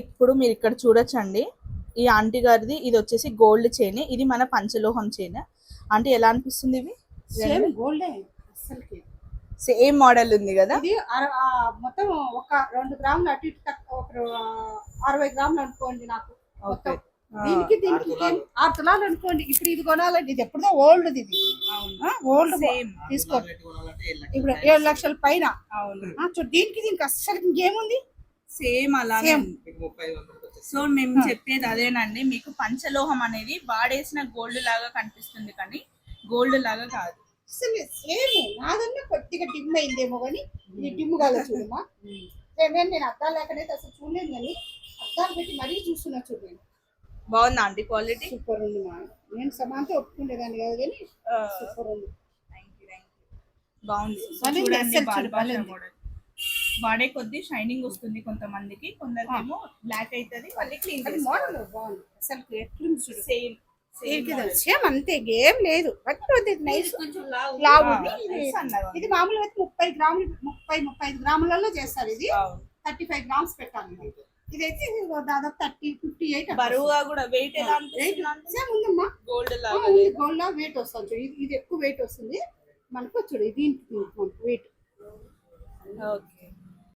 ఇప్పుడు మీరు ఇక్కడ చూడొచ్చండి. ఈ ఆంటీ గారిది ఇది వచ్చేసి గోల్డ్ చైన్. ఇది మన పంచలోహం చైన్. ఆంటీ ఎలా అనిపిస్తుంది ఇవి? సేమ్ గోల్డే అసలుకి సేమ్ మోడల్ ఉంది కదా? ఇది మొత్తం ఒక రెండు గ్రాములు అటు ఇటు ఒక అరవై గ్రాములు అనుకోండి నాకు దీనికి దీనికి ఆరు తులాలు. అనుకోండి. ఇప్పుడు ఇది కొనాలండి. ఇది ఎప్పుడో ఓల్డ్ ఇది. ఓల్డ్ సేమ్ తీసుకోండి. ఇప్పుడు ఏడు లక్షల పైన. అవును. ఆ, చూడు దీనికి దీనికి అస్సలు ఇంకేముంది? సేమ్ అలానే. సో మేము చెప్పేది అదేనండి మీకు పంచలోహం అనేది వాడేసిన గోల్డ్ లాగా కనిపిస్తుంది కానీ గోల్డ్ లాగా కాదు. అసలు సేమ్ నాదన్నా కొద్దిగా డిమ్ అయిందేమో కానీ ఇది డిమ్ కాదు చూడమ్మా. నేను నేను అద్దాలు లేకనైతే అసలు చూడలేను కానీ అద్దాలు పెట్టి మరీ చూస్తున్నా చూడండి. బాగుందా ఆంటీ క్వాలిటీ సూపర్ ఉంది మా. నేను సమాంతో ఒప్పుకునేదాన్ని కాదు కానీ సూపర్ ఉంది. బాగుంది. చూడండి వాడే కొద్ది షైనింగ్ వస్తుంది కొంతమందికి. కొందరికేమో బ్లాక్ అవుతుంది మళ్ళీ క్లీన్ అది మోడల్ బాగుంది. అసలు ఎట్లుంది చూడు. సేమ్ దీనికి అంతే ఏం లేదు. నైస్ లావు. ఇది- మామూలుగా అయితే ముప్పై గ్రాములు ముప్పై ముప్పై ఐదు గ్రాములలో చేస్తారు ఇది. థర్టీ ఫైవ్ గ్రామ్స్ పెట్టాలి ఇది. ఇదైతే దాదాపు థర్టీ ఫిఫ్టీ ఎయిట్ బరువుగా కూడా వెయిట్ సేమ్ ఉందమ్మా. గోల్డ్ గోల్డ్ వెయిట్ వస్తుంది. ఇది ఇది ఎక్కువ వెయిట్ వస్తుంది. మనకు చూడు దీనికి